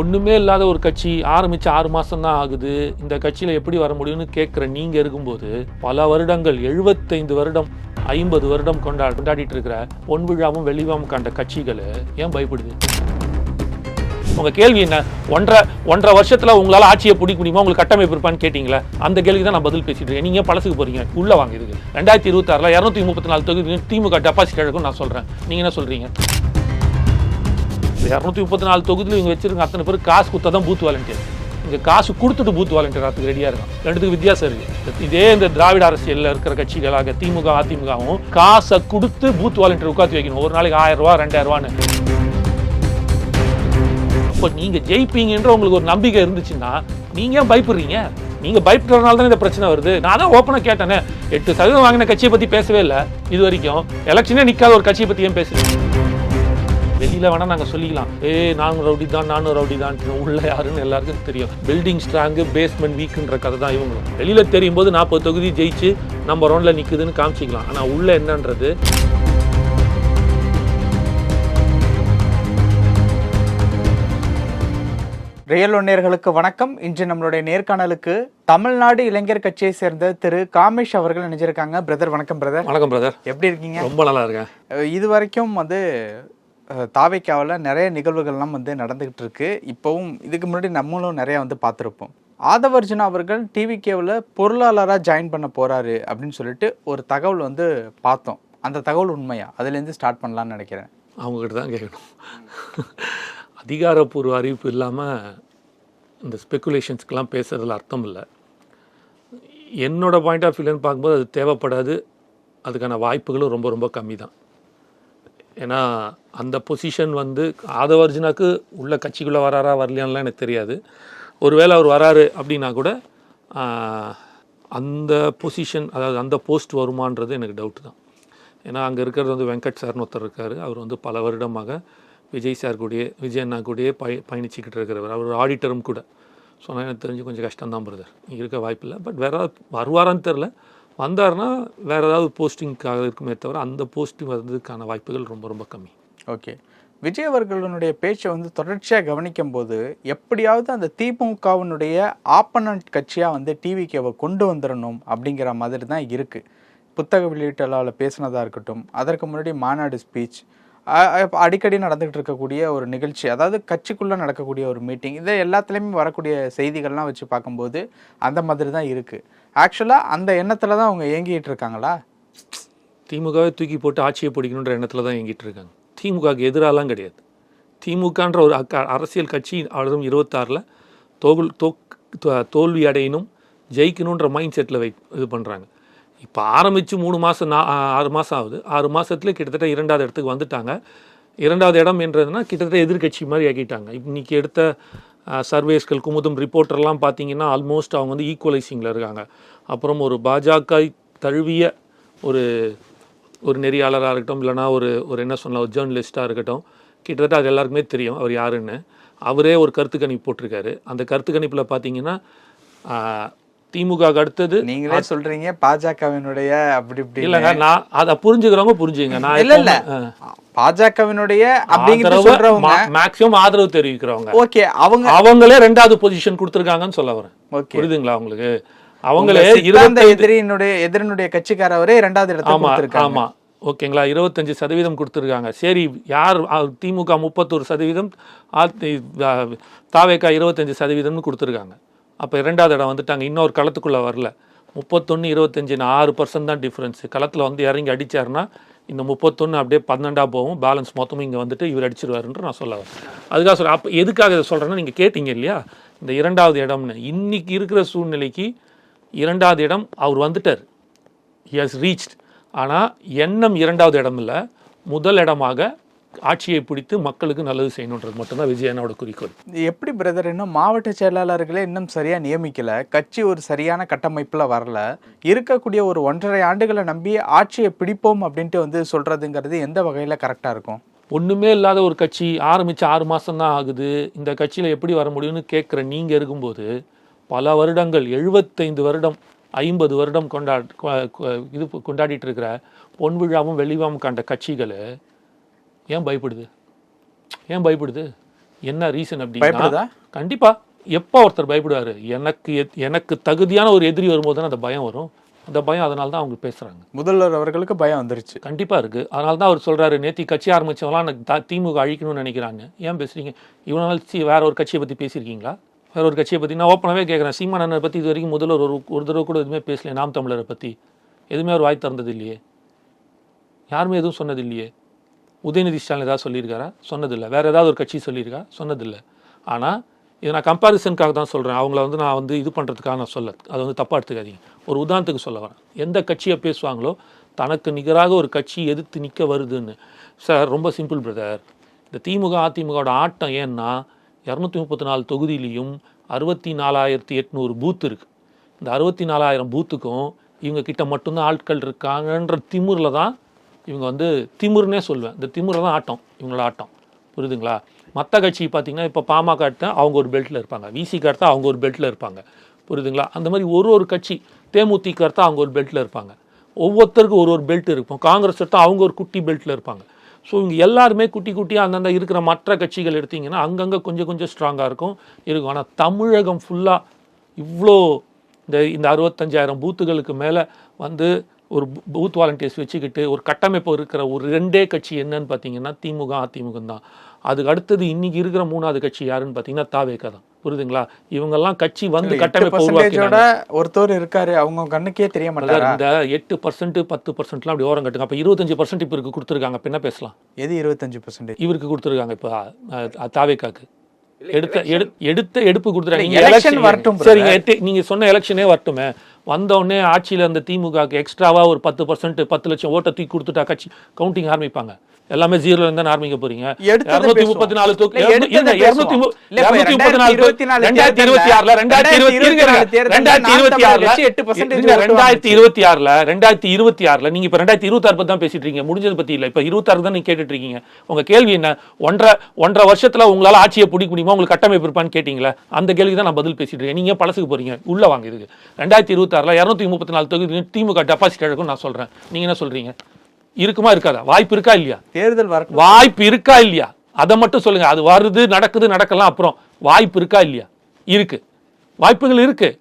ஒன்றுமே இல்லாத ஒரு கட்சி ஆரம்பித்து ஆறு மாசம் தான் ஆகுது. இந்த கட்சியில் எப்படி வர முடியும்னு கேட்குற நீங்கள் இருக்கும்போது பல வருடங்கள் எழுபத்தைந்து வருடம் ஐம்பது வருடம் கொண்டா கொண்டாடிட்டு இருக்கிற பொன் விழாவும் வெளிவாவும் கண்ட கட்சிகள் ஏன் பயப்படுது? உங்கள் கேள்வி என்ன? ஒன்றரை ஒன்றரை வருஷத்தில் உங்களால் ஆட்சியை பிடிக்க முடியுமா? உங்களுக்கு கட்டமைப்பு இருப்பான்னு கேட்டீங்களா அந்த கேள்வி தான் நான் பதில் பேசிட்டு இருக்கேன். பழசுக்கு போகிறீங்க உள்ளே வாங்க இதுக்கு. ரெண்டாயிரத்தி இருபத்தாறுல இரநூத்தி முப்பத்தி நாலு தொகுதி திமுக டெபாசிட் எடுக்கும் நான் சொல்கிறேன் நீங்கள் என்ன சொல்கிறீங்க இரநூத்தி முப்பத்தி நாலு தொகுதியில் இவங்க வச்சிருக்க அத்தனை பேர் காசு கொடுத்தா தான் பூத் வாலண்டியர் இங்கே காசு கொடுத்துட்டு பூத் வாலண்டியர் ஆகிறதுக்கு ரெடியாக இருக்கும் ரெண்டுத்துக்கு வித்தியாசம் இருக்குது இதே இந்த திராவிட அரசியலில் இருக்கிற கட்சிகளாக திமுக அதிமுகவும் காசை கொடுத்து பூத் வாலண்டியர் உட்காந்து வைக்கணும். ஒரு நாளைக்கு ஆயிரம் ரூபா ரெண்டாயிரம் ரூபான்னு. இப்போ நீங்கள் ஜெயிப்பீங்கன்ற உங்களுக்கு ஒரு நம்பிக்கை இருந்துச்சுன்னா நீங்க ஏன் பயப்படுறீங்க? நீங்க பயப்படுறதுனால தான் இந்த பிரச்சனை வருது. நான் தான் ஓப்பனாக கேட்டேனே. எட்டு சதவீதம் வாங்கின கட்சியை பற்றி பேசவே இல்லை. இது வரைக்கும் எலெக்ஷனே நிற்காத ஒரு கட்சியை பற்றி ஏன் பேசுறீங்க? வெளியில வேணா நாங்க சொல்லிக்கலாம். ஏ நானும் ரவுடி தான் நானும் ரவுடி தான். உள்ள யாருன்னு எல்லாருக்கும் தெரியும். பில்டிங் ஸ்ட்ராங்கு பேஸ்மெண்ட் வீக்குன்ற கதை தான் இவங்களும். வெளியில தெரியும் போது நாற்பது தொகுதி ஜெயிச்சு நம்ம ரவுண்ட்ல நிக்குதுன்னு காமிச்சிக்கலாம். ஆனா உள்ள என்னன்றது? ரியல் ஒன்னியர்களுக்கு வணக்கம். இன்று நம்மளுடைய நேர்காணலுக்கு தமிழ்நாடு இளைஞர் கட்சியை சேர்ந்த திரு காமேஷ் அவர்கள் நினைச்சிருக்காங்க பிரதர் வணக்கம் பிரதர் வணக்கம் பிரதர் எப்படி இருக்கீங்க? ரொம்ப நல்லா இருக்கேன். இது வரைக்கும் வந்து தாவைக்காவில் நிறைய நிகழ்வுகள்லாம் வந்து நடந்துக்கிட்டு இருக்கு இப்போவும் இதுக்கு முன்னாடி நம்மளும் நிறையா வந்து பார்த்துருப்போம். ஆதவர்ஜுனா அவர்கள் டிவிகேவில் பொருளாளராக ஜாயின் பண்ண போகிறாரு அப்படின்னு சொல்லிட்டு ஒரு தகவல் வந்து பார்த்தோம். அந்த தகவல் உண்மையா? அதுலேருந்து ஸ்டார்ட் பண்ணலாம்னு நினைக்கிறேன். அவங்ககிட்ட தான் கேட்கணும். அதிகாரப்பூர்வ அறிவிப்பு இல்லாமல் இந்த ஸ்பெக்குலேஷன்ஸ்க்கெலாம் பேசுறதுல அர்த்தம் இல்லை. என்னோடய பாயிண்ட் ஆஃப் வியூலன்னு பார்க்கும்போது அது தேவைப்படாது. அதுக்கான வாய்ப்புகளும் ரொம்ப ரொம்ப கம்மி தான் ஏன்னா அந்த பொசிஷன் வந்து ஆதவர்ஜுனாக்கு உள்ள கட்சிக்குள்ளே வராரா வரலையான்லாம் எனக்கு தெரியாது. ஒருவேளை அவர் வராரு அப்படின்னா கூட அந்த பொசிஷன் அதாவது அந்த போஸ்ட் வருமான்றது எனக்கு டவுட் தான். ஏன்னா அங்கே இருக்கிறது வந்து வெங்கட் சார்னு ஒருத்தர் இருக்கார். அவர் வந்து பல வருடமாக விஜய் சார் கூடயே விஜய் அண்ணா கூடயே பய பயணிச்சுக்கிட்டு இருக்கிறவர். அவர் ஆடிட்டரும் கூட. சொன்னால் எனக்கு தெரிஞ்சு கொஞ்சம் கஷ்டம்தான் பிரதர் இருக்க வாய்ப்பில்லை. பட் வேற வருவாரான்னு தெரில வந்தாருன்னா வேறு ஏதாவது போஸ்டிங்காக இருக்குமே தவிர அந்த போஸ்டிங் வர்றதுக்கான வாய்ப்புகள் ரொம்ப ரொம்ப கம்மி. ஓகே. விஜய் அவர்களுடைய பேச்சை வந்து தொடர்ச்சியாக கவனிக்கும் போது எப்படியாவது அந்த திமுகவினுடைய ஆப்பனண்ட் கட்சியாக வந்து டிவிகேவை கொண்டு வந்துடணும் அப்படிங்கிற மாதிரி தான் இருக்குது புத்தக வெளியீட்டலாவில் பேசினதாக இருக்கட்டும் அதற்கு முன்னாடி மாநாடு ஸ்பீச் அடிக்கடி நடந்துகிட்டு இருக்கக்கூடிய ஒரு நிகழ்ச்சி அதாவது கட்சிக்குள்ளே நடக்கக்கூடிய ஒரு மீட்டிங் இதை எல்லாத்துலேயுமே வரக்கூடிய செய்திகள்லாம் வச்சு பார்க்கும்போது அந்த மாதிரி தான் இருக்குது ஆக்சுவலாக அந்த எண்ணத்தில் தான் அவங்க இயங்கிட்டு இருக்காங்களா திமுகவை தூக்கி போட்டு ஆட்சியை பிடிக்கணுன்ற எண்ணத்தில் தான் இயங்கிட்டு இருக்காங்க திமுகவுக்கு எதிராலாம் கிடையாது. திமுகன்ற ஒரு அரசியல் கட்சி அதுவும் இருபத்தாறில் தோல் தோக் தோ- தோல்வி அடையணும் ஜெயிக்கணுன்ற மைண்ட் செட்டில் வை இது பண்ணுறாங்க இப்போ ஆரம்பித்து மூணு மாதம் நான் ஆறு மாதம் ஆகுது. ஆறு மாதத்துல கிட்டத்தட்ட இரண்டாவது இடத்துக்கு வந்துட்டாங்க. இரண்டாவது இடம் என்றதுனா கிட்டத்தட்ட எதிர்க்கட்சி மாதிரி ஆக்கிட்டாங்க. இன்னைக்கு எடுத்த சர்வேஸ்கள் குமுதம் ரிப்போர்ட்டர்லாம் பார்த்தீங்கன்னா ஆல்மோஸ்ட் அவங்க வந்து ஈக்குவலைசிங்கில் இருக்காங்க. அப்புறம் ஒரு பாஜக தழுவிய ஒரு ஒரு நெறியாளராக இருக்கட்டும் இல்லைனா ஒரு ஒரு என்ன சொல்லலாம் ஒரு ஜேர்னலிஸ்ட்டாக இருக்கட்டும் கிட்டத்தட்ட அது எல்லாருக்குமே தெரியும் அவர் யாருன்னு. அவரே ஒரு கருத்து கணிப்பு போட்டிருக்காரு. அந்த கருத்து கணிப்பில் பார்த்தீங்கன்னா திமுக அடுத்தது நீங்களே சொல்றீங்க பாஜகவினுடைய அப்படி இப்படி இல்லைங்க நான் அதை புரிஞ்சுக்கிறவங்க புரிஞ்சுங்க. நான் இல்ல இல்ல. பாஜகவினுடைய அப்படிங்கிறது சொல்றவங்க மேக்ஸிமம் ஆதரவு தெரிவிக்கிறவங்க. ஓகே அவங்க அவங்களே ரெண்டாவது பொசிஷன் கொடுத்துருக்காங்கன்னு சொல்ல வரேன். ஓகே. புரியுதுங்களா உங்களுக்கு? அவங்களே இருபத்தி எதிரியினுடைய எதிரினுடைய கட்சிக்காரவரே இரண்டாவது இடத்தை ஆமா ஓகேங்களா இருபத்தஞ்சு சதவீதம் கொடுத்துருக்காங்க. சரி யார் திமுக முப்பத்தொரு சதவீதம் தாவேக்கா இருபத்தஞ்சு சதவீதம்னு கொடுத்துருக்காங்க. அப்போ இரண்டாவது இடம் வந்துட்டாங்க இன்னொரு களத்துக்குள்ளே வரல. முப்பத்தொன்று இருபத்தஞ்சுன்னு ஆறு பர்சன்ட் தான் டிஃப்ரென்ஸு களத்தில் வந்து இறங்கி அடிச்சாருன்னா இந்த முப்பத்தொன்று அப்படியே பன்னெண்டாக போகும். பேலன்ஸ் மொத்தமும் இங்கே வந்துட்டு இவர் அடிச்சிருவாருன்ற நான் சொல்ல வரேன். அதுக்காக சொல்கிறேன் அப்போ எதுக்காக இதை சொல்கிறேன்னா நீங்கள் கேட்டீங்க இல்லையா? இந்த இரண்டாவது இடம்னு. இன்றைக்கி இருக்கிற சூழ்நிலைக்கு இரண்டாவது இடம் அவர் வந்துட்டார். ஹி has ரீச்ட் ஆனால் எண்ணம் இரண்டாவது இடம் இல்லை. முதல் இடமாக ஆட்சியை பிடித்து மக்களுக்கு நல்லது செய்யணுன்றது மட்டும்தான் விஜயனோட குறிக்கோள். எப்படி பிரதர் இன்னும் மாவட்ட செயலாளர்களே இன்னும் சரியா நியமிக்கல? கட்சி ஒரு சரியான கட்டமைப்புல வரல. இருக்கக்கூடிய ஒரு ஒன்றரை ஆண்டுகளை நம்பி ஆட்சியை பிடிப்போம் அப்படின்ட்டு வந்து சொல்றதுங்கிறது எந்த வகையில கரெக்டா இருக்கும்? ஒண்ணுமே இல்லாத ஒரு கட்சி ஆரம்பிச்சு ஆறு மாசம் தான் ஆகுது. இந்த கட்சியில எப்படி வர முடியும்னு கேட்குற நீங்க இருக்கும்போது பல வருடங்கள் எழுபத்தைந்து வருடம் ஐம்பது வருடம் கொண்டா கொ- கொ- இது கொண்டாடிட்டு இருக்கிற பொன் விழாவும் வெளிவாவும் கண்ட கட்சிகள் ஏன் பயப்படுது? ஏன் பயப்படுது? என்ன ரீசன் அப்படின்னா பயப்படுதா? கண்டிப்பா. எப்போ ஒருத்தர் பயப்படுவாரு? எனக்கு எத்- எனக்கு தகுதியான ஒரு எதிரி வரும்போது தானே அந்த பயம் வரும். அந்த பயம் அதனால தான் அவங்க பேசுறாங்க. முதல்வர் அவர்களுக்கு பயம் வந்துருச்சு. கண்டிப்பா இருக்கு. அதனால தான் அவர் சொல்றாரு நேத்தி கட்சி ஆரம்பிச்சவங்களாம் எனக்கு த- திமுக அழிக்கணும்னு நினைக்கிறாங்க. ஏன் பேசுறீங்க? இவ்வளவு நாள் சி வேற ஒரு கட்சியை பத்தி பேசியிருக்கீங்களா? வேற ஒரு கட்சியை பத்தி நான் ஓப்பனாவே கேட்குறேன் சீமானனை பத்தி இது வரைக்கும் முதல்வர் ஒரு ஒரு தடவை கூட எதுவுமே பேசல. நாம் தமிழரை பத்தி. எதுவுமே அவர் வாய் திறந்தது இல்லையே யாருமே எதுவும் சொன்னது இல்லையே உதயநிதி ஸ்டாலின் ஏதாவது சொல்லியிருக்காரா? சொன்னதில்லை. வேறு ஏதாவது ஒரு கட்சி சொல்லியிருக்கா? சொன்னதில்லை. ஆனால் இதை நான் கம்பாரிசனுக்காக தான் சொல்கிறேன் அவங்கள வந்து நான் வந்து இது பண்ணுறதுக்காக நான் சொல்ல அது வந்து தப்பாக எடுத்துக்காதீங்க. ஒரு உதாரணத்துக்கு சொல்ல வரேன். எந்த கட்சியை பேசுவாங்களோ தனக்கு நிகராக ஒரு கட்சி எதிர்த்து நிற்க வருதுன்னு. சார் ரொம்ப சிம்பிள் பிரதர் இந்த திமுக அதிமுகவோட ஆட்டம் ஏன்னா இரநூத்தி முப்பத்தி நாலு தொகுதியிலையும் அறுபத்தி நாலாயிரத்தி எட்நூறு பூத் இருக்குது இந்த அறுபத்தி நாலாயிரம் பூத்துக்கும் இவங்க கிட்ட மட்டும்தான் ஆட்கள் இருக்காங்கன்ற திமுறில் தான் இவங்க வந்து திமிர்னே சொல்லுவேன் இந்த திமிரில் தான் ஆட்டம். இவங்களோட ஆட்டம். புரியுதுங்களா? மற்ற கட்சி பார்த்தீங்கன்னா இப்போ பாமக எடுத்தால் அவங்க ஒரு பெல்ட்டில் இருப்பாங்க. விசிக்கு எடுத்தா அவங்க ஒரு பெல்ட்டில் இருப்பாங்க. புரியுதுங்களா? அந்த மாதிரி ஒரு ஒரு கட்சி தேமுதிக எடுத்தால் அவங்க ஒரு பெல்ட்டில் இருப்பாங்க. ஒவ்வொருத்தருக்கும் ஒரு ஒரு பெல்ட் இருக்கும். காங்கிரஸ் எடுத்தால் அவங்க ஒரு குட்டி பெல்ட்டில் இருப்பாங்க. ஸோ இவங்க எல்லாருமே குட்டி குட்டியாக அந்தந்த இருக்கிற மற்ற கட்சிகள் எடுத்திங்கன்னா அங்கங்கே கொஞ்சம் கொஞ்சம் ஸ்ட்ராங்காக இருக்கும். இருக்கும். ஆனால் தமிழகம் ஃபுல்லாக இவ்வளோ இந்த இந்த அறுபத்தஞ்சாயிரம் பூத்துகளுக்கு மேலே வந்து ஒரு பூத் வாலண்டியர்ஸ் வச்சுக்கிட்டு ஒரு கட்டமைப்பு இருக்கிற ஒரு ரெண்டே கட்சி என்னன்னு பார்த்தீங்கன்னா திமுக அதிமுக தான். அதுக்கு அடுத்தது இன்னைக்கு இருக்கிற மூணாவது கட்சி யாருன்னு பார்த்தீங்கன்னா தாவேக்கா தான். புரியுதுங்களா? இவங்கெல்லாம் கட்சி வந்து கட்டமைப்பு பர்சன்டேஜோட உருவாக்கி ஒருத்தர் இருக்காரு. அவங்க கண்ணுக்கே தெரிய மாட்டாரா? இந்த எட்டு பர்சன்ட் பத்து பர்சன்ட்லாம் அப்படி ஓரம் கட்டுங்க. அப்போ இருபத்தஞ்சு பர்சன்ட் இப்போ இருக்கு கொடுத்துருக்காங்க. இப்போ என்ன பேசலாம்? எது இருபத்தஞ்சு பர்சன்டேஜ் இவருக்கு கொடுத்துருக்காங்க இப்போ தாவேக்காக்கு எடுத்த எடு எடுத்த எடுப்பு கொடுத்துருக்காங்க. election- வரட்டும் சரிங்க நீங்க சொன்ன எலெக்ஷனே வரட்டுமே. வந்தவுடனே ஆட்சியில் அந்த திமுகவுக்கு எக்ஸ்ட்ராவாக ஒரு பத்து பர்சன்ட் பத்து லட்சம் ஓட்டை தூக்கி கொடுத்துட்டா கட்சி கவுண்டிங் ஆரம்பிப்பாங்க. எல்லாமே ஜீரோல இருந்தா ஆரம்பிக்க போறீங்க? இருநூத்தி. முப்பத்தி நாலு தொகு- இல்ல, இருநூத்தி- முப்பத்தி நாலு தொகு- 2024 ரெண்டாயிரத்தி இருபத்தி ஆறுல ரெண்டாயிரத்தி இருபத்தி இருங்க, இருங்க. 2024 ரெண்டாயிரத்தி இருபத்தி ஆறுல கட்சி 8% இருங்க, ஓட்டு ரெண்டாயிரத்தி இருபத்தி ஆறுல ரெண்டாயிரத்தி இருபத்தி ஆறுல நீங்க இப்ப ரெண்டாயிரத்தி இருபத்தி ஆறு பத்தி தான் பேசிட்டு இருக்கீங்க. முடிஞ்சது பத்தி இல்ல. இப்ப இருபத்தாறு தான் நீங்க கேட்டுட்டு இருக்கீங்க. உங்க கேள்வி என்ன? ஒன்றரை ஒன்றரை வருஷத்துல உங்களால ஆட்சியை பிடிக்க முடியுமா? உங்களுக்கு கட்டமைப்பு இருப்பான்னு கேட்டீங்களா? அந்த கேள்வி தான் நான் பதில் பேசிட்டு இருக்கேன். நீங்க பழசுக்கு போறீங்க? உள்ள வாங்க இதுக்கு. ரெண்டாயிரத்தி இருபத்தி ஆறுல இருநூத்தி முப்பத்தி நாலு தொகுதி திமுக டெபாசிட் எடுக்கும் நான் சொல்றேன். நீங்க என்ன சொல்றீங்க? இருக்குமா இருக்காதா? வாய்ப்பு இருக்கா இல்லையா? தேர்தல் வரட்டும். வாய்ப்பு இருக்கா இல்லையா? அதை மட்டும் சொல்லுங்க. அது வருது நடக்குது நடக்கலாம் அப்புறம். வாய்ப்பு இருக்கா இல்லையா? இருக்கு. வாய்ப்புகள் இருக்கு.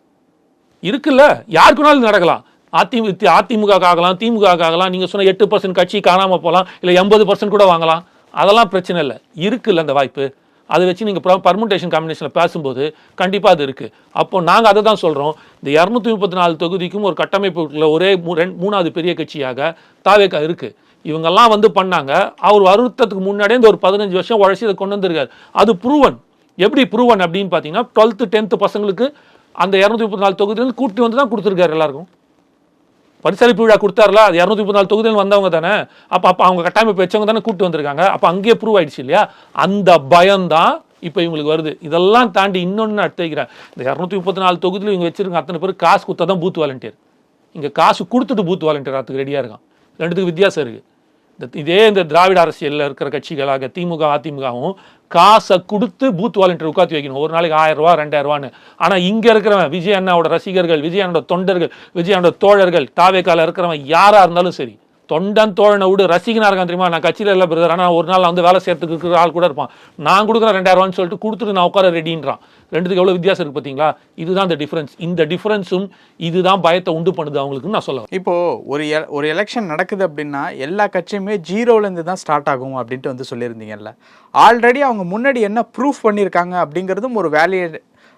இருக்குல்ல. யாருக்குனாலும் நடக்கலாம். அதிமுக அதிமுக ஆகலாம் திமுக ஆகலாம். நீங்க சொன்ன எட்டு பர்சன்ட் கட்சி காணாம போகலாம். இல்ல எண்பது பர்சன்ட் கூட வாங்கலாம். அதெல்லாம் பிரச்சனை இல்லை. இருக்குல்ல அந்த வாய்ப்பு. அதை வச்சு நீங்கள் பர்முண்டேஷன் காம்பினேஷனில் பேசும்போது கண்டிப்பாக அது இருக்குது அப்போது நாங்கள் அதை தான் சொல்கிறோம் இந்த இரநூத்தி முப்பத்தி நாலு தொகுதிக்கும் ஒரு கட்டமைப்புக்குள்ள ஒரே மூ- ரெண்டு- மூணாவது பெரிய கட்சியாக தாவேக்கா இருக்குது இவங்கெல்லாம் வந்து பண்ணாங்க. அவர் வருத்தத்துக்கு முன்னாடியே இந்த ஒரு பதினஞ்சு வருஷம் உழைச்சி இதை கொண்டு வந்திருக்காரு. அது ப்ரூவன் எப்படி ப்ரூவன் அப்படின்னு பார்த்தீங்கன்னா டுவெல்த்து டென்த்து பசங்களுக்கு அந்த இரநூத்தி முப்பத்தி நாலு தொகுதியிலேருந்து கூட்டி வந்து தான் கொடுத்துருக்காரு எல்லாருக்கும். பரிசளிப்பு விழா கொடுத்தாருல? அது இரநூத்தி முப்பத்தி நாலு தொகுதியில் வந்தவங்க தானே? அப்போ அப்போ அவங்க கட்டமைப்பு வச்சவங்க தானே கூட்டு வந்திருக்காங்க. அப்போ அங்கேயே ப்ரூவ் ஆயிடுச்சு இல்லையா? அந்த பயம்தான் இப்போ இவங்களுக்கு வருது. இதெல்லாம் தாண்டி இன்னொன்று நான் இந்த இரநூத்தி முப்பத்தி நாலு தொகுதியில் இவங்க வச்சிருக்க அத்தனை பேர் காசு கொடுத்தா தான் பூத் வாலண்டியர் இங்கே காசு கொடுத்துட்டு பூத் வாலண்டியர் அதுக்கு ரெடியாக இருக்கான். ரெண்டுத்துக்கு வித்தியாசம் இருக்குது இந்த இதே இந்த திராவிட அரசியலில் இருக்கிற கட்சிகளாக திமுக அதிமுகவும் காசை கொடுத்து பூத் வாலண்டியர் உட்காந்து வைக்கணும். ஒரு நாளைக்கு ஆயிரம் ரூபா ரெண்டாயிரம் ரூபான்னு. ஆனால் இங்கே இருக்கிறவன் விஜய் அண்ணாவோட ரசிகர்கள் விஜய் அண்ணோட தொண்டர்கள் விஜய் அண்ணோட தோழர்கள் தாவேக்கால இருக்கிறவன் யாராக இருந்தாலும் சரி தொண்டன் தோழனை விடு. ரசிகனா இருக்கான் தெரியுமா? நான் கட்சியில் இல்லை பிரதர் ஆனால் ஒரு நாள் வந்து வேலை சேர்த்துக்கு இருக்கிற ஆள் கூட இருப்பான். நான் கொடுக்குறேன் ரெண்டாயிரம் ரூபான்னு சொல்லிட்டு கொடுத்துட்டு நான் உட்கார ரெடின்றான் ரெண்டுத்துக்கு எவ்வளோ வித்தியாசம் இருக்குது பார்த்தீங்களா இதுதான் இந்த டிஃப்ரென்ஸ் இந்த டிஃப்ரென்ஸும் இதுதான் பயத்தை உண்டு பண்ணுது அவங்களுக்குன்னு நான் சொல்லுவேன் இப்போது ஒரு எ- ஒரு எலெக்ஷன் நடக்குது அப்படின்னா எல்லா கட்சியுமே ஜீரோலேருந்து தான் ஸ்டார்ட் ஆகும் அப்படின்ட்டு வந்து சொல்லியிருந்தீங்கல்ல. ஆல்ரெடி அவங்க முன்னாடி என்ன ப்ரூஃப் பண்ணியிருக்காங்க அப்படிங்கிறதும் ஒரு வேலிட்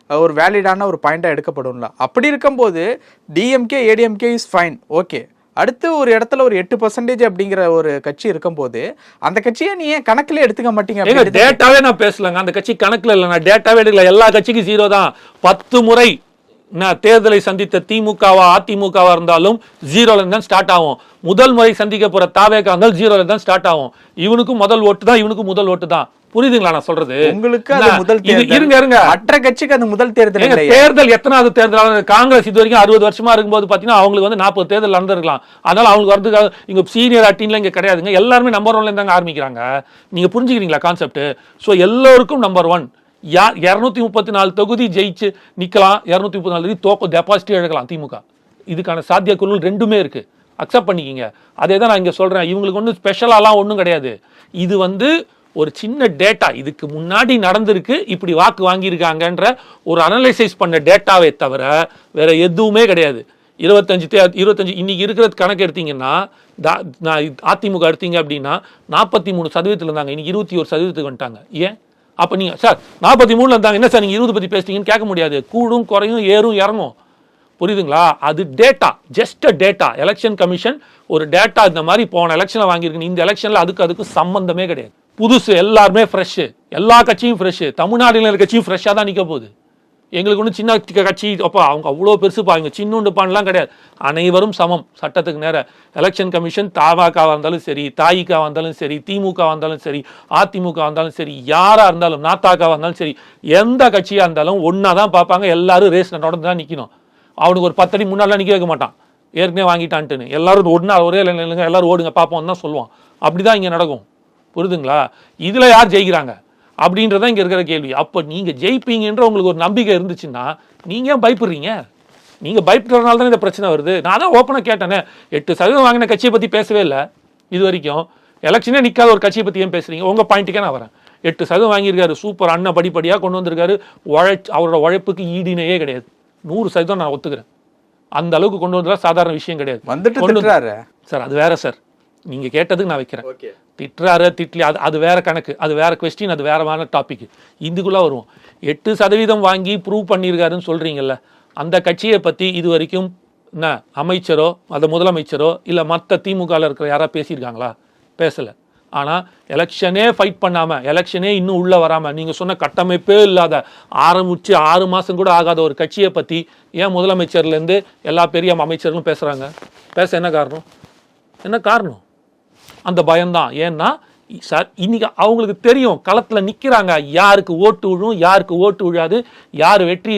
ஒரு வேலிடான ஒரு பாயிண்டாக எடுக்கப்படும்ல. அப்படி இருக்கும்போது DMK ADMK is fine okay அடுத்து ஒரு இடத்துல ஒரு எட்டு பர்சன்டேஜ் அப்படிங்கிற ஒரு கட்சி இருக்கும்போது அந்த கட்சியை நீ ஏன் கணக்கில் எடுத்துக்க மாட்டீங்க டேட்டாவே நான் பேசலங்க. அந்த கட்சி கணக்குல இல்லை. நான் டேட்டாவே எடுக்கல. எல்லா கட்சிக்கும் ஜீரோ தான். பத்து முறை தேர்தலை சந்தித்த திமுகவா அதிமுகவா இருந்தாலும் ஜீரோல இருந்து தான் ஸ்டார்ட் ஆகும். முதல் முறை சந்திக்க போற இருந்தாலும் ஜீரோல இருந்து தான் ஸ்டார்ட் ஆகும். இவனுக்கும் முதல் ஓட்டு தான் இவனுக்கும் முதல் ஓட்டு தான். புரியுதுங்களா நான் சொல்றது? உங்களுக்கு? முதல் இருங்க இருங்க. மற்ற கட்சிக்கு அது முதல் தேர்தல் தேர்தல் எத்தனாவது தேர்தல்? காங்கிரஸ் இது வரைக்கும் அறுபது வருஷமா இருக்கும்போது பாத்தீங்கன்னா அவங்களுக்கு வந்து நாற்பது தேர்தல் நடந்திருக்கலாம். அதனால அவங்களுக்கு வரதுக்காக இங்க சீனியர் அட்டின்ல இங்க கிடையாதுங்க. எல்லாருமே நம்பர் ஒன்ல இருந்தாங்க ஆரம்பிக்கிறாங்க. நீங்க புரிஞ்சுக்கிறீங்களா கான்செப்ட் சோ எல்லோருக்கும் நம்பர் ஒன் யா இரநூத்தி முப்பத்தி நாலு தொகுதி ஜெயிச்சு நிற்கலாம் இரநூத்தி முப்பத்தி நாலு தொகுதி தோக்கம் டெபாசிட்டி இழக்கலாம் திமுக. இதுக்கான சாத்தியக்குழு ரெண்டுமே இருக்குது அக்செப்ட் பண்ணிக்கிங்க. அதே தான் நான் இங்கே சொல்கிறேன் இவங்களுக்கு ஒன்றும் ஸ்பெஷலாலாம் ஒன்றும் கிடையாது. இது வந்து ஒரு சின்ன டேட்டா இதுக்கு முன்னாடி நடந்திருக்கு. இப்படி வாக்கு வாங்கியிருக்காங்கன்ற ஒரு அனலைசைஸ் பண்ண டேட்டாவை தவிர வேறு எதுவுமே கிடையாது. இருபத்தஞ்சு தே இருபத்தஞ்சு இன்னைக்கு இருக்கிற கணக்கு எடுத்தீங்கன்னா தா- நான் அதிமுக எடுத்தீங்க அப்படின்னா நாற்பத்தி மூணு சதவீதத்தில் இருந்தாங்க. இன்னைக்கு இருபத்தி ஒரு சதவீதத்துக்கு வந்துட்டாங்க. ஏன்? அப்போ நீங்கள் சார் நாற்பத்தி மூணுல இருந்தாங்க. என்ன சார் நீங்கள் இருபது பற்றி பேசுனீங்கன்னு கேட்க முடியாது. கூடும் குறையும் ஏறும் இறங்கும். புரியுதுங்களா? அது data just data election commission ஒரு டேட்டா இந்த மாதிரி போன எலெக்ஷனில் வாங்கியிருக்கு இந்த எலெக்ஷனில் அதுக்கு அதுக்கு சம்பந்தமே கிடையாது. புதுசு எல்லாருமே ஃப்ரெஷ்ஷு எல்லா கட்சியும் ஃப்ரெஷ்ஷு தமிழ்நாட்டில் இருக்க கட்சியும் ஃப்ரெஷ்ஷாக தான் நிற்க போகுது. எங்களுக்கு ஒன்றும் சின்ன கட்சி அப்போ அவங்க அவ்வளோ பெருசுப்பா அவங்க சின்னுண்டு பான்லாம் கிடையாது. அனைவரும் சமம். சட்டத்துக்கு நேர எலெக்ஷன் கமிஷன் தாவாக்காவாக இருந்தாலும் சரி தாயிக்காவாக இருந்தாலும் சரி திமுக இருந்தாலும் சரி அதிமுக இருந்தாலும் சரி யாராக இருந்தாலும் நாத்தாக்காவாக இருந்தாலும் சரி எந்த கட்சியாக இருந்தாலும் ஒன்றா தான் பார்ப்பாங்க. எல்லாரும் ரேஸ் நடந்து தான் நிற்கணும் அவனுக்கு ஒரு பத்தடி முன்னாடிலாம் நிற்க வைக்க மாட்டான். ஏற்கனவே வாங்கிட்டான்ட்டுன்னு. எல்லாரும் ஒன்றா ஒரே இல்லைங்க எல்லாரும் ஓடுங்க பார்ப்போம் தான் சொல்லுவான். அப்படி தான் இங்கே நடக்கும். புரியுதுங்களா இதில் யார் ஜெயிக்கிறாங்க? அப்படின்றதான் இங்கே இருக்கிற கேள்வி. அப்போ நீங்கள் ஜெயிப்பீங்கன்ற உங்களுக்கு ஒரு நம்பிக்கை இருந்துச்சுன்னா நீங்கள் ஏன் பயப்படுறீங்க? நீங்கள் பயப்படுறதுனால தான் இந்த பிரச்சனை வருது. நான் தான் ஓப்பனாக கேட்டேனே எட்டு சதவீதம் வாங்கின கட்சியை பற்றி பேசவே இல்லை. இது வரைக்கும் எலெக்ஷனே நிற்காத ஒரு கட்சியை பற்றி ஏன் பேசுறீங்க? உங்கள் பாயிண்ட்டுக்கே நான் வரேன். எட்டு சதவீதம் வாங்கியிருக்காரு. சூப்பர் அண்ணன் படிப்படியாக கொண்டு வந்திருக்காரு. உழைச் அவரோட உழைப்புக்கு ஈடினையே கிடையாது. நூறு சதவீதம் நான் ஒத்துக்கிறேன். அந்த அளவுக்கு கொண்டு வந்தா சாதாரண விஷயம் கிடையாது. வந்துட்டு சார் அது வேற சார். நீங்க கேட்டதுக்கு நான் வைக்கிறேன். திட்டுறாரு திட்லி அது அது வேற கணக்கு. அது வேற கொஸ்டின் அது வேறமான டாபிக் இதுக்குள்ள வருவோம். எட்டு சதவீதம் வாங்கி ப்ரூவ் பண்ணியிருக்காருன்னு சொல்றீங்கல்ல அந்த கட்சியை பத்தி இது வரைக்கும் என்ன அமைச்சரோ அந்த முதலமைச்சரோ இல்ல மற்ற திமுகவில் இருக்கிற யாரா பேசியிருக்காங்களா? பேசல. ஆனா எலெக்ஷனே ஃபைட் பண்ணாம எலெக்ஷனே இன்னும் உள்ள வராம நீங்க சொன்ன கட்டமைப்பே இல்லாத ஆரம்பிச்சு ஆறு மாசம் கூட ஆகாத ஒரு கட்சியை பத்தி ஏன் முதலமைச்சர்ல இருந்து எல்லா பெரிய அமைச்சர்களும் பேசுறாங்க? பேச என்ன காரணம்? என்ன காரணம்? அந்த பயம்தான். ஏன்னா சார் இன்னைக்கு அவங்களுக்கு தெரியும் களத்தில் நிற்கிறாங்க யாருக்கு ஓட்டு விழும் யாருக்கு ஓட்டு விழாது யார் வெற்றி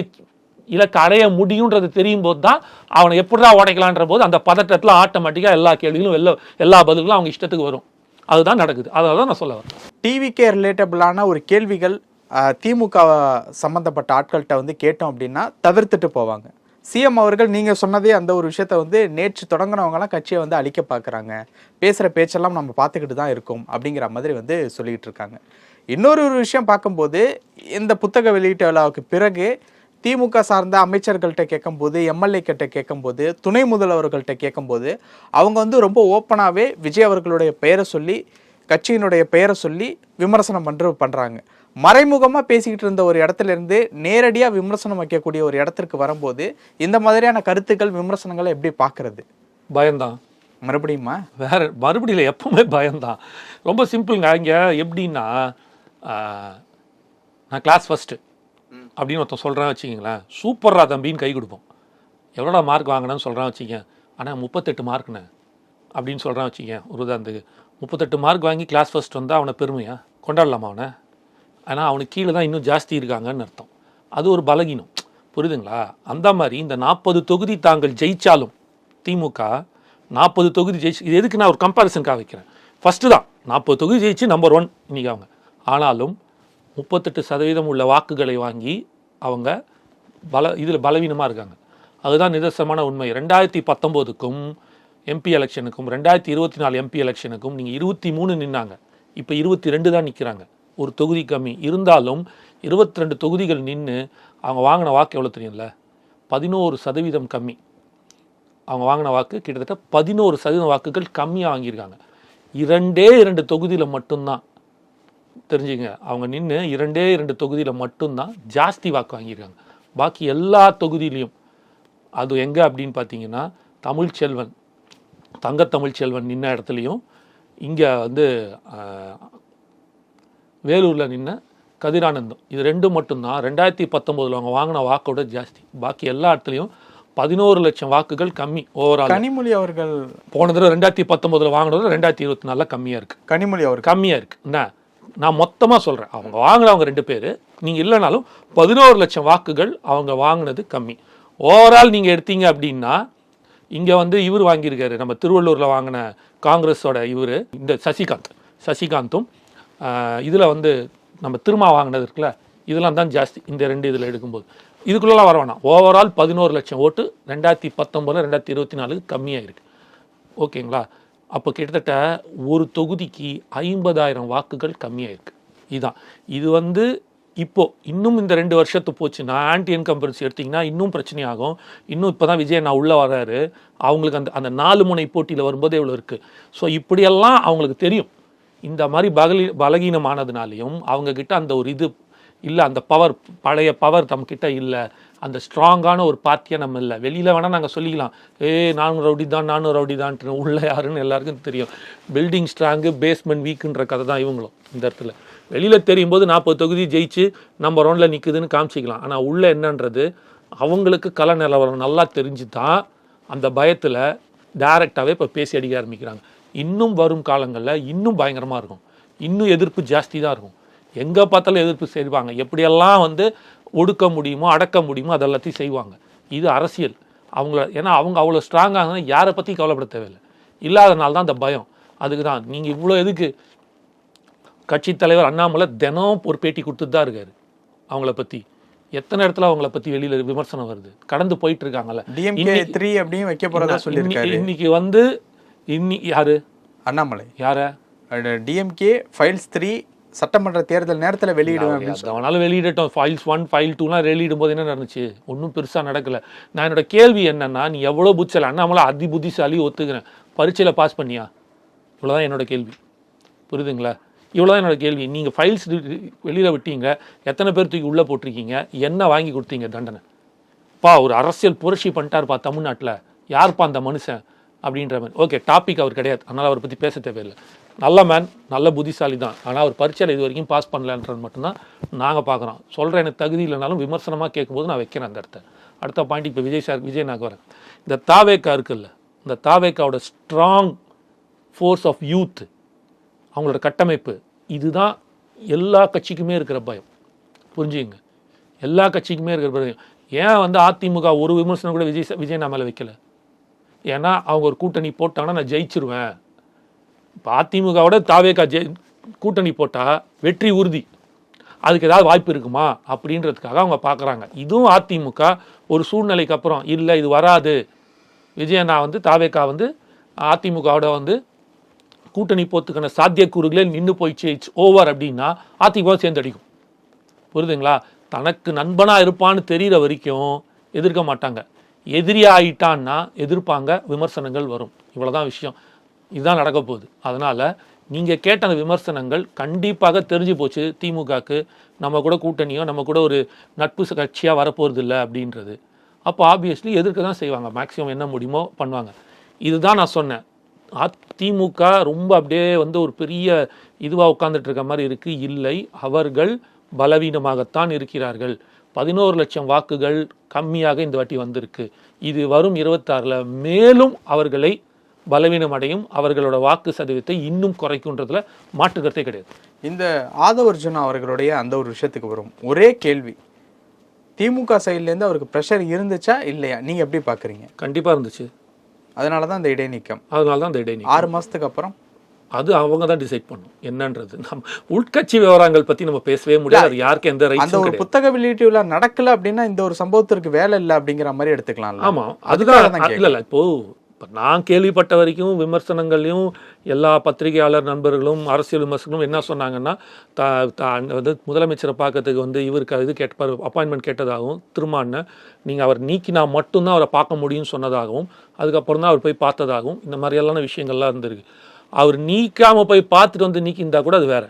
இலக்கு அடைய முடியுன்றது தெரியும் போது தான் அவனை எப்படிடா உடைக்கலான்ற போது அந்த பதட்டத்தில் ஆட்டோமேட்டிக்காக எல்லா கேள்விகளும் எல்லா எல்லா பதில்களும் அவங்க இஷ்டத்துக்கு வரும். அதுதான் நடக்குது. அதை தான் நான் சொல்ல வரேன். டிவிக்கே ரிலேட்டபிளான ஒரு கேள்விகள் திமுக சம்மந்தப்பட்ட ஆட்கள்கிட்ட வந்து கேட்டோம் அப்படின்னா தவிர்த்துட்டு போவாங்க. சிஎம் அவர்கள் நீங்கள் சொன்னதே அந்த ஒரு விஷயத்த வந்து நேற்று தொடங்கினவங்கலாம் கட்சியை வந்து அழிக்க பார்க்குறாங்க. பேசுகிற பேச்செல்லாம் நம்ம பார்த்துக்கிட்டு தான் இருக்கோம் அப்படிங்கிற மாதிரி வந்து சொல்லிக்கிட்டு இருக்காங்க. இன்னொரு ஒரு விஷயம் பார்க்கும்போது இந்த புத்தக வெளியீட்டு விழாவுக்கு பிறகு திமுக சார்ந்த அமைச்சர்கள்ட்ட கேட்கும்போது எம்எல்ஏ கிட்ட கேட்கும்போது துணை முதல்வர்கள்ட்ட கேட்கும்போது அவங்க வந்து ரொம்ப ஓப்பனாகவே விஜய் அவர்களுடைய பெயரை சொல்லி கட்சியினுடைய பெயரை சொல்லி விமர்சனம் பண்ற பண்ணுறாங்க மறைமுகமாக பேசிக்கிட்டு இருந்த ஒரு இடத்துல இருந்து நேரடியாக விமர்சனம் வைக்கக்கூடிய ஒரு இடத்திற்கு வரும்போது இந்த மாதிரியான கருத்துக்கள் விமர்சனங்களை எப்படி பார்க்கறது? பயம்தான். மறுபடியுமா? வேற மறுபடியும் இல்லை எப்பவுமே பயம்தான். ரொம்ப சிம்பிளுங்க இங்கே எப்படின்னா நான் கிளாஸ் ஃபஸ்ட்டு அப்படின்னு ஒருத்தன் சொல்கிறேன் வச்சுக்கிங்களேன். சூப்பர்ரா தம்பின்னு கை கொடுப்போம். எவ்வளோடா மார்க் வாங்கினேன்னு சொல்கிறான் வச்சுக்க ஆனால் முப்பத்தெட்டு மார்க்ண்ணே அப்படின்னு சொல்கிறான் வச்சுக்க ஒரு உதாரணத்துக்கு முப்பத்தெட்டு மார்க் வாங்கி கிளாஸ் ஃபஸ்ட் வந்தால் அவனை பெருமையா? கொண்டாடலாமா அவனை? ஆனால் அவனுக்கு கீழே தான் இன்னும் ஜாஸ்தி இருக்காங்கன்னு அர்த்தம். அது ஒரு பலகீனம். புரியுதுங்களா? அந்த மாதிரி இந்த நாற்பது தொகுதி தாங்கள் ஜெயித்தாலும் திமுக நாற்பது தொகுதி ஜெயிச்சு இது எதுக்கு நான் ஒரு கம்பாரிசனுக்காக வைக்கிறேன்? ஃபஸ்ட்டு தான் நாற்பது தொகுதி ஜெயிச்சு நம்பர் ஒன் இன்றைக்கி அவங்க. ஆனாலும் முப்பத்தெட்டு சதவீதம் உள்ள வாக்குகளை வாங்கி அவங்க பல இதில் பலவீனமாக இருக்காங்க. அதுதான் நிதர்சனமான உண்மை. ரெண்டாயிரத்தி பத்தொம்போதுக்கும் எம்பி எலெக்ஷனுக்கும் ரெண்டாயிரத்தி இருபத்தி நாலு எம்பி எலெக்ஷனுக்கும் நீங்கள் இருபத்தி மூணு நின்னாங்க. இப்போ இருபத்தி ரெண்டு தான் நிற்கிறாங்க ஒரு தொகுதி கம்மி. இருந்தாலும் இருபத்தி ரெண்டு தொகுதிகள் நின்று அவங்க வாங்கின வாக்கு எவ்வளோ தெரியும்ல? பதினோரு சதவீதம் கம்மி. அவங்க வாங்கின வாக்கு கிட்டத்தட்ட பதினோரு சதவீதம் வாக்குகள் கம்மியாக வாங்கியிருக்காங்க. இரண்டே இரண்டு தொகுதியில் மட்டும்தான். தெரிஞ்சுங்க. அவங்க நின்று இரண்டே இரண்டு தொகுதியில் மட்டும்தான் ஜாஸ்தி வாக்கு வாங்கியிருக்காங்க. பாக்கி எல்லா தொகுதியிலையும். அது எங்கே அப்படின்னு பார்த்தீங்கன்னா தமிழ்ச்செல்வன். தங்க தமிழ்ச்செல்வன் நின்ன இடத்துலையும் இங்கே வந்து வேலூரில் நின்ன கதிரானந்தம். இது ரெண்டும் மட்டும்தான். ரெண்டாயிரத்தி பத்தொம்போதில் அவங்க வாங்கின வாக்கோட ஜாஸ்தி. பாக்கி எல்லா இடத்துலையும் பதினோரு லட்சம் வாக்குகள் கம்மி ஓவரால் கனிமொழி அவர்கள் போன தடவை ரெண்டாயிரத்தி பத்தொம்போதில் வாங்கினது ரெண்டாயிரத்தி இருபத்தி நாலில் கம்மியாக இருக்குது கனிமொழி அவர்கள். கம்மியாக இருக்குது என்ன? நான் மொத்தமாக சொல்கிறேன் அவங்க வாங்கினவங்க ரெண்டு பேர். நீங்கள் இல்லைனாலும் பதினோரு லட்சம் வாக்குகள் அவங்க வாங்கினது கம்மி. ஓவரால் நீங்கள் எடுத்தீங்க அப்படின்னா இங்கே வந்து இவர் வாங்கியிருக்காரு. நம்ம திருவள்ளூரில் வாங்கின காங்கிரஸோட இவர் இந்த சசிகாந்த். சசிகாந்தும் இதில் வந்து நம்ம திருமா வாங்கினது இருக்குல்ல இதெல்லாம் தான் ஜாஸ்தி இந்த ரெண்டு இதில் எடுக்கும்போது. இதுக்குள்ளெல்லாம் வர வேணாம். ஓவரால் பதினோரு லட்சம் ஓட்டு ரெண்டாயிரத்தி பத்தொம்போதில் ரெண்டாயிரத்தி இருபத்தி நாலு கம்மியாக இருக்குது ஓகேங்களா? அப்போ கிட்டத்தட்ட ஒரு தொகுதிக்கு ஐம்பதாயிரம் வாக்குகள் கம்மியாக இருக்குது இதுதான் இது வந்து இப்போ இன்னும் இந்த ரெண்டு வருஷத்து போச்சுன்னா ஆன்டி இன்கம்பரன்சி எடுத்தீங்கன்னா இன்னும் பிரச்சனையாகும். இன்னும் இப்போ தான் விஜய் நான் உள்ளே வராரு. அவங்களுக்கு அந்த அந்த நாலு முனை போட்டியில் வரும்போதே இவ்வளோ இருக்குது ஸோ இப்படியெல்லாம் அவங்களுக்கு தெரியும். இந்த மாதிரி பகலி பலகீனமானதுனாலையும் அவங்கக்கிட்ட அந்த ஒரு இது இல்லை அந்த பவர் பழைய பவர் நம்மக்கிட்ட இல்லை. அந்த ஸ்ட்ராங்கான ஒரு பார்ட்டியாக நம்ம இல்லை. வெளியில் வேணால் நாங்கள் சொல்லிக்கலாம். ஏ நானும் ரவுடி தான் நானும் ரவுடி தான்ட்டு உள்ள யாருன்னு எல்லாருக்கும் தெரியும். பில்டிங் ஸ்ட்ராங்கு பேஸ்மெண்ட் வீக்குன்ற கதை தான் இவங்களும் இந்த இடத்துல. வெளியில் தெரியும் போது நாற்பது தொகுதி ஜெயிச்சு நம்ம ரவுண்டில் நிற்குதுன்னு காமிச்சிக்கலாம். ஆனால் உள்ளே என்னன்றது அவங்களுக்கு கல நிலவரம் நல்லா தெரிஞ்சு தான் அந்த பயத்தில் டைரெக்டாகவே இப்போ பேசி அடிக்க ஆரம்பிக்கிறாங்க. இன்னும் வரும் காலங்களில் இன்னும் பயங்கரமாக இருக்கும். இன்னும் எதிர்ப்பு ஜாஸ்தி தான் இருக்கும். எங்கே பார்த்தாலும் எதிர்ப்பு செய்வாங்க. எப்படியெல்லாம் வந்து ஒடுக்க முடியுமோ அடக்க முடியுமோ அதெல்லாத்தையும் செய்வாங்க. இது அரசியல். அவங்கள ஏன்னா அவங்க அவ்வளோ ஸ்ட்ராங்காக யாரை பற்றி கவலைப்பட தேவையில்லை. இல்லாதனால தான் அந்த பயம். அதுக்கு தான் நீங்கள் இவ்வளோ எதுக்கு கட்சி தலைவர் அண்ணாமலை தினம் ஒரு பேட்டி கொடுத்துட்டு தான் இருக்காரு. அவங்கள பற்றி எத்தனை இடத்துல அவங்கள பற்றி வெளியில் விமர்சனம் வருது? கடந்து போயிட்டு இருக்காங்கல்ல. டிஎம்கே த்ரீ அப்படியும் வைக்க போறதா சொல்லியிருக்காரு. இன்னி- இன்னைக்கு வந்து இன்னி யாரு? அண்ணாமலை. யார? டிஎம்கே ஃபைல்ஸ் த்ரீ சட்டமன்ற தேர்தல் நேரத்துல வெளியிடுவேன் அப்படின்னு அவனால வெளியிடட்டும். ஃபைல்ஸ் ஒன் ஃபைல் டூலாம் வெளியிடும் போது என்ன நடந்துச்சு? ஒன்றும் பெருசா நடக்கல. நான் என்னோட கேள்வி என்னன்னா நீ எவ்வளோ புத்திசாலி? அண்ணாமலை அதி புத்திசாலி ஒத்துக்கிறேன். பரீட்சையில பாஸ் பண்ணியா? இவ்வளோதான் என்னோட கேள்வி. புரியுதுங்களா? இவ்வளோ தான் என்னோட கேள்வி. நீங்கள் ஃபைல்ஸ் வெளியில விட்டீங்க எத்தனை பேர் தூக்கி உள்ளே போட்டிருக்கீங்க என்ன வாங்கி கொடுத்தீங்க தண்டனை? பா ஒரு அரசியல் புரட்சி பண்ணிட்டாருப்பா தமிழ்நாட்டில். யார்ப்பா அந்த மனுஷன்? அப்படின்ற மாதிரி ஓகே டாபிக் அவர் கிடையாது. அதனால் அவரை பற்றி பேச தேவையில்லை. நல்ல மேன் நல்ல புத்திசாலி தான். ஆனால் அவர் பரீட்சையில் இது வரைக்கும் பாஸ் பண்ணலன்றது மட்டும்தான் நாங்கள் பார்க்குறோம். சொல்கிற எனக்கு தகுதி இல்லைனாலும் விமர்சனமாக கேட்கும்போது நான் வைக்கிறேன் அந்த இடத்த. அடுத்த பாயிண்ட் இப்போ விஜய் சார் விஜய் நாக்கு வரேன். இந்த தாவேக்கா இருக்குல்ல இந்த தாவேக்காவோட ஸ்ட்ராங் ஃபோர்ஸ் ஆஃப் யூத் அவங்களோட கட்டமைப்பு இதுதான் எல்லா கட்சிக்குமே இருக்கிற பயம். புரிஞ்சுங்க? எல்லா கட்சிக்குமே இருக்கிற பயம். ஏன் வந்து அதிமுக ஒரு விமர்சனம் கூட விஜய் விஜய் நான் மேலே வைக்கல? ஏன்னா அவங்க ஒரு கூட்டணி போட்டாங்கன்னா நான் ஜெயிச்சிருவேன். இப்போ அதிமுகவோட தாவேக்கா ஜெய் கூட்டணி போட்டால் வெற்றி உறுதி. அதுக்கு ஏதாவது வாய்ப்பு இருக்குமா? அப்படின்றதுக்காக அவங்க பார்க்குறாங்க இதுவும் அதிமுக ஒரு சூழ்நிலைக்கு அப்புறம் இல்லை இது வராது. விஜயண்ணா வந்து தாவேக்கா வந்து அதிமுகவோட வந்து கூட்டணி போத்துக்கான சாத்தியக்கூறுகளே நின்று போயிடுச்சு. இட்ஸ் ஓவர் அப்படின்னா அதிமுக சேர்ந்து அடிக்கும். புரியுதுங்களா? தனக்கு நண்பனாக இருப்பான்னு தெரிகிற வரைக்கும் எதிர்க்க மாட்டாங்க. எதிரி ஆயிட்டான்னா எதிர்ப்பாங்க விமர்சனங்கள் வரும். இவ்வளோதான் விஷயம். இதுதான் நடக்க போகுது. அதனால் நீங்கள் கேட்ட அந்த விமர்சனங்கள் கண்டிப்பாக தெரிஞ்சு போச்சு திமுகக்கு. நம்ம கூட கூட்டணியோ நம்ம கூட ஒரு நட்பு கட்சியாக வரப்போகிறது இல்லை அப்படின்றது. அப்போ ஆப்வியஸ்லி எதிர்க்க தான் செய்வாங்க. மேக்ஸிமம் என்ன முடியுமோ பண்ணுவாங்க. இதுதான் நான் சொன்னேன். அதிமுக ரொம்ப அப்படியே வந்து ஒரு பெரிய இதுவாக உட்கார்ந்துட்டு இருக்க மாதிரி இருக்கு. இல்லை அவர்கள் பலவீனமாகத்தான் இருக்கிறார்கள். பதினோரு லட்சம் வாக்குகள் கம்மியாக இந்த வாட்டி வந்திருக்கு. இது வரும் இருபத்தாறில் மேலும் அவர்களை பலவீனம் அடையும் அவர்களோட வாக்கு சதவீதத்தை இன்னும் குறைக்குன்றதுல மாற்று கருத்தே கிடையாது. இந்த ஆதவர்ஜுன் அவர்களுடைய அந்த ஒரு விஷயத்துக்கு வரும். ஒரே கேள்வி. திமுக சைட்லேருந்து அவருக்கு ப்ரெஷர் இருந்துச்சா இல்லையா? நீங்க எப்படி பாக்குறீங்க? கண்டிப்பா இருந்துச்சு. அதனால தான் அந்த இடைநீக்கம் அதனால தான் அந்த இடைநீக்கம் ஆறு மாசத்துக்கு அப்புறம்? அது அவங்க தான் டிசைட் பண்ணும். என்னன்றது? நம்ம உள்கட்சி விவகாரங்கள் பத்தி நம்ம பேசவே முடியாது. அது யாருக்கு எந்த அந்த ஒரு புத்தக வெளியீட்டு விழா நடக்கல அப்படின்னா இந்த ஒரு சம்பவத்திற்கு வேலை இல்லை அப்படிங்கிற மாதிரி எடுத்துக்கலாம்ல. ஆமா அதுதான் தான் இல்ல இல்ல இப்போ இப்போ நான் கேள்விப்பட்ட வரைக்கும் விமர்சனங்கள்லையும் எல்லா பத்திரிகையாளர் நண்பர்களும் அரசியல் விமர்சகர்களும் என்ன சொன்னாங்கன்னா த வந்து முதலமைச்சரை பார்க்கறதுக்கு வந்து இவருக்கு இது கேட்பார் அப்பாயின்மெண்ட் கேட்டதாகவும் திருமான்னு நீங்கள் அவர் நீக்கினா மட்டும்தான் அவரை பார்க்க முடியும்னு சொன்னதாகவும் அதுக்கப்புறம் தான் அவர் போய் பார்த்ததாகவும் இந்த மாதிரியெல்லாம் விஷயங்கள்லாம் இருந்திருக்கு. அவர் நீக்காமல் போய் பார்த்துட்டு வந்து நீக்கியிருந்தா கூட அது வேற.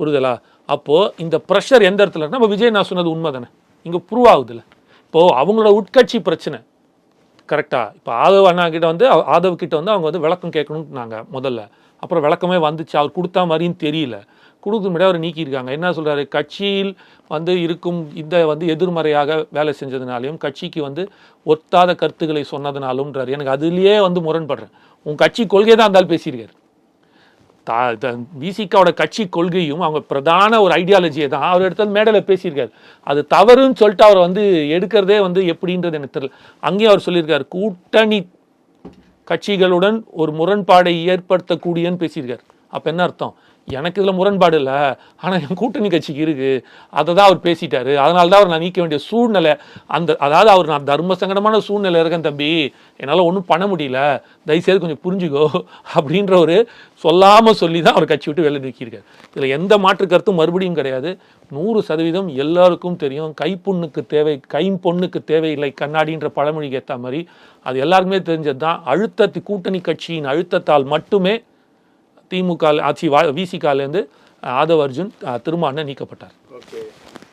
புரிதலா அப்போது இந்த ப்ரெஷர் எந்த இடத்துல இருக்குன்னா, நம்ம விஜய் நான் சொன்னது உண்மை தானே இங்கே ப்ரூவ் ஆகுதுல்ல. இப்போது அவங்களோட உட்கட்சி பிரச்சனை. கரெக்டாக இப்போ ஆதவ் அண்ணா கிட்ட வந்து ஆதவ் கிட்ட வந்து அவங்க வந்து விளக்கம் கேட்கணும்னாங்க முதல்ல. அப்புறம் விளக்கமே வந்துச்சு. அவர் கொடுத்தா மாதிரியும் தெரியல. கொடுக்க முன்னாடி அவர் நீக்கியிருக்காங்க. என்ன சொல்கிறாரு கட்சியில் வந்து இருக்கும் இந்த வந்து எதிர்மறையாக வேலை செஞ்சதுனாலையும் கட்சிக்கு வந்து ஒத்தாத கருத்துக்களை சொன்னதுனாலும்ன்றார். எனக்கு அதுலேயே வந்து முரண்படுறேன். உன் கட்சி கொள்கை தான் இருந்தாலும் பேசியிருக்காரு. விசிகாவோட கட்சி கொள்கையும் அவங்க பிரதான ஒரு ஐடியாலஜியை தான். அவர் எடுத்தது மேடையில் பேசியிருக்காரு. அது தவறுன்னு சொல்லிட்டு அவர் வந்து எடுக்கிறதே வந்து எப்படின்றது எனக்கு தெரியல. அங்கேயும் அவர் சொல்லியிருக்காரு. கூட்டணி கட்சிகளுடன் ஒரு முரண்பாடை ஏற்படுத்தக்கூடியன்னு பேசியிருக்கார். அப்போ என்ன அர்த்தம்? எனக்கு இதில் முரண்பாடு இல்லை. ஆனால் என் கூட்டணி கட்சிக்கு இருக்குது அதை தான் அவர் பேசிட்டாரு. அதனால தான் அவர் நான் நீக்க வேண்டிய சூழ்நிலை. அந்த அதாவது அவர் நான் தர்ம சங்கடமான சூழ்நிலை இருக்கேன் தம்பி. என்னால் ஒன்றும் பண்ண முடியல. தயவுசெய்து கொஞ்சம் புரிஞ்சுக்கோ அப்படின்ற ஒரு சொல்லாமல் சொல்லி தான் அவர் கட்சி விட்டு வெளில நீக்கியிருக்காரு. இதில் எந்த மாற்று கருத்தும் மறுபடியும் கிடையாது. நூறு சதவீதம் எல்லாருக்கும் தெரியும். கைப்புண்ணுக்கு தேவை கைம்பொண்ணுக்கு தேவையில்லை கண்ணாடின்ற பழமொழிக்கு ஏற்ற மாதிரி. அது எல்லாருக்குமே தெரிஞ்சது தான் அழுத்தத்து கூட்டணி கட்சியின் அழுத்தத்தால் மட்டுமே திமுக ஆட்சி வா விசிகாலேருந்து ஆதவ் அர்ஜுன் திரும்ப அண்ணன் நீக்கப்பட்டார்.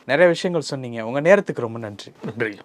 நிறைய விஷயங்கள் சொன்னீங்க. உங்க நேரத்துக்கு ரொம்ப நன்றி. நன்றி.